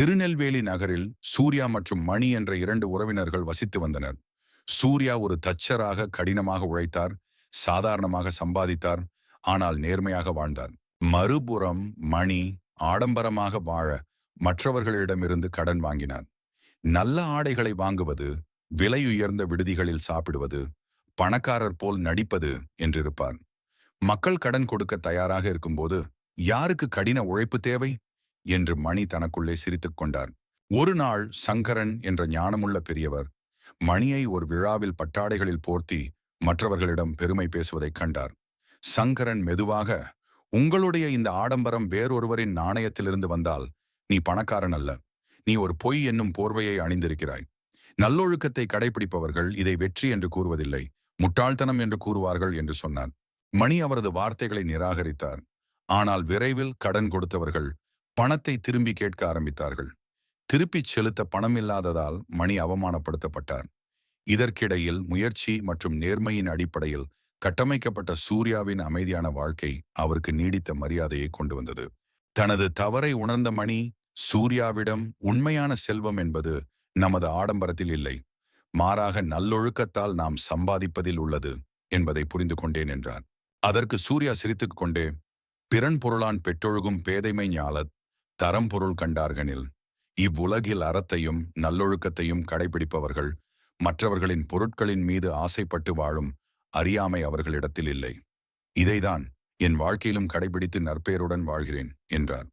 திருநெல்வேலி நகரில் சூர்யா மற்றும் மணி என்ற இரண்டு உறவினர்கள் வசித்து வந்தனர். சூர்யா ஒரு தச்சராக கடினமாக உழைத்தார் சாதாரணமாக சம்பாதித்தார் ஆனால் நேர்மையாக வாழ்ந்தார். மறுபுறம் மணி ஆடம்பரமாக வாழ மற்றவர்களிடமிருந்து கடன் வாங்கினார். நல்ல ஆடைகளை வாங்குவது விலையுயர்ந்த விடுதிகளில் சாப்பிடுவது பணக்காரர் போல் நடிப்பது என்றிருப்பார். மக்கள் கடன் கொடுக்க தயாராக இருக்கும்போது யாருக்கு கடின உழைப்பு தேவை? என்று மணி தனக்குள்ளே சிரித்துக் கொண்டார் ஒரு நாள் சங்கரன் என்ற ஞானமுள்ள பெரியவர் மணியை ஒரு விழாவில் பட்டாடைகளில் போர்த்தி மற்றவர்களிடம் பெருமை பேசுவதைக் கண்டார். சங்கரன் மெதுவாக உங்களுடைய இந்த ஆடம்பரம் வேறொருவரின் நாணயத்திலிருந்து வந்தால் நீ பணக்காரன் அல்ல. நீ ஒரு பொய் என்னும் போர்வையை அணிந்திருக்கிறாய். நல்லொழுக்கத்தை கடைபிடிப்பவர்கள் இதை வெற்றி என்று கூறுவதில்லை முட்டாள்தனம் என்று கூறுவார்கள் என்று சொன்னார். மணி அவரது வார்த்தைகளை நிராகரித்தார். ஆனால் விரைவில் கடன் கொடுத்தவர்கள் பணத்தை திரும்பி கேட்க ஆரம்பித்தார்கள். திருப்பிச் செலுத்த பணம் இல்லாததால் மணி அவமானப்படுத்தப்பட்டார். இதற்கிடையில் முயற்சி மற்றும் நேர்மையின் அடிப்படையில் கட்டமைக்கப்பட்ட சூர்யாவின் அமைதியான வாழ்க்கை அவருக்கு நீடித்த மரியாதையை கொண்டு வந்தது. தனது தவறை உணர்ந்த மணி சூர்யாவிடம் உண்மையான செல்வம் என்பது நமது ஆடம்பரத்தில் இல்லை. மாறாக நல்லொழுக்கத்தால் நாம் சம்பாதிப்பதில் உள்ளது என்பதை புரிந்து கொண்டேன் என்றார். அதற்கு சூர்யா சிரித்துக் கொண்டே பிறன் பொருளான் பெற்றொழுகும் பேதைமை ஞாலத் தரம் பொருள் கண்டார்கனில் இவ்வுலகில் அறத்தையும் நல்லொழுக்கத்தையும் கடைபிடிப்பவர்கள் மற்றவர்களின் பொருட்களின் மீது ஆசைப்பட்டு வாழும் அறியாமை அவர்களிடத்தில் இல்லை. இதைதான் என் வாழ்க்கையிலும் கடைபிடித்து நற்பெயருடன் வாழ்கிறேன் என்றார்.